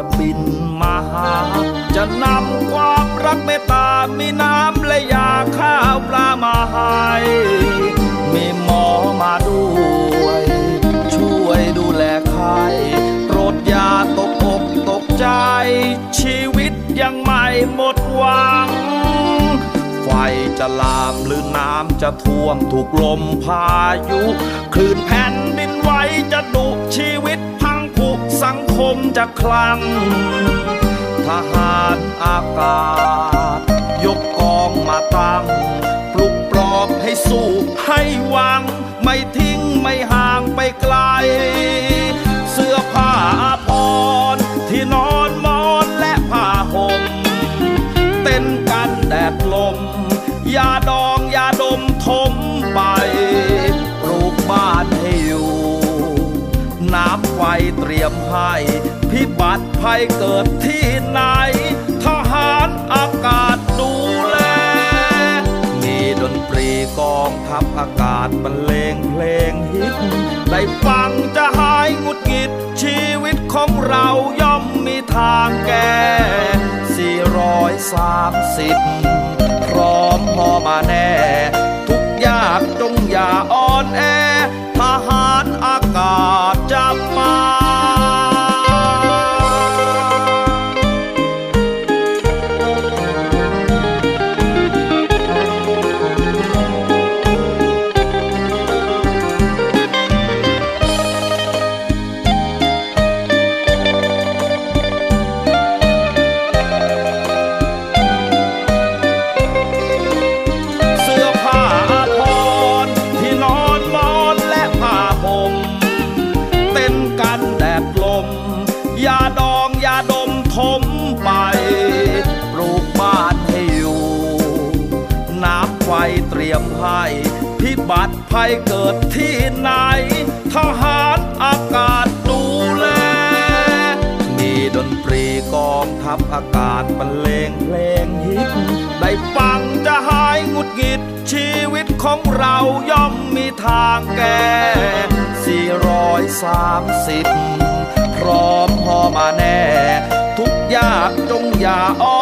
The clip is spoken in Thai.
ะบินมาหา จะนำความรักเมตตา มีน้ำและยาข้าวปลามาให้มีหมอมาด้วย ช่วยดูแลใครโปรดยาตกอกตกใจ ชีวิตยังไม่หมดหวัง ไฟจะลามหรือน้ำจะท่วมถูกลมพายุ คลื่นแผ่นดินไหวจะดุ จะคลั่งทหารอากาศ ยกกองมาตั้ง ปลุกปลอบให้สู้ให้หวัง ไม่ทิ้งไม่ห่างไปไกล เสื้อผ้าอาภรที่นอนมอนและผ้าห่ม เต้นกันแดดลมยาดอง น้ำไฟเตรียมให้พิบัติภัยเกิดที่ไหน ทหารอากาศดูแล มีดนตรีกองทัพอากาศบรรเลงเพลงฮิต ได้ฟังจะหายงุดหงิดชีวิตของเราย่อมมีทางแก้430 พร้อมพอมาแน่ ศ รียมให้พิบัติภัยเกิดที่ไหน ทหารอากาศดูแล มีดนตรีกองทัพอากาศบรรเลงเพลงฮิตได้ฟังจะหายงุดหงิดชีวิตของเราย่อมมีทางแก้430 พร้อมพอมาแน่ ทุกยากจงอย่าอ่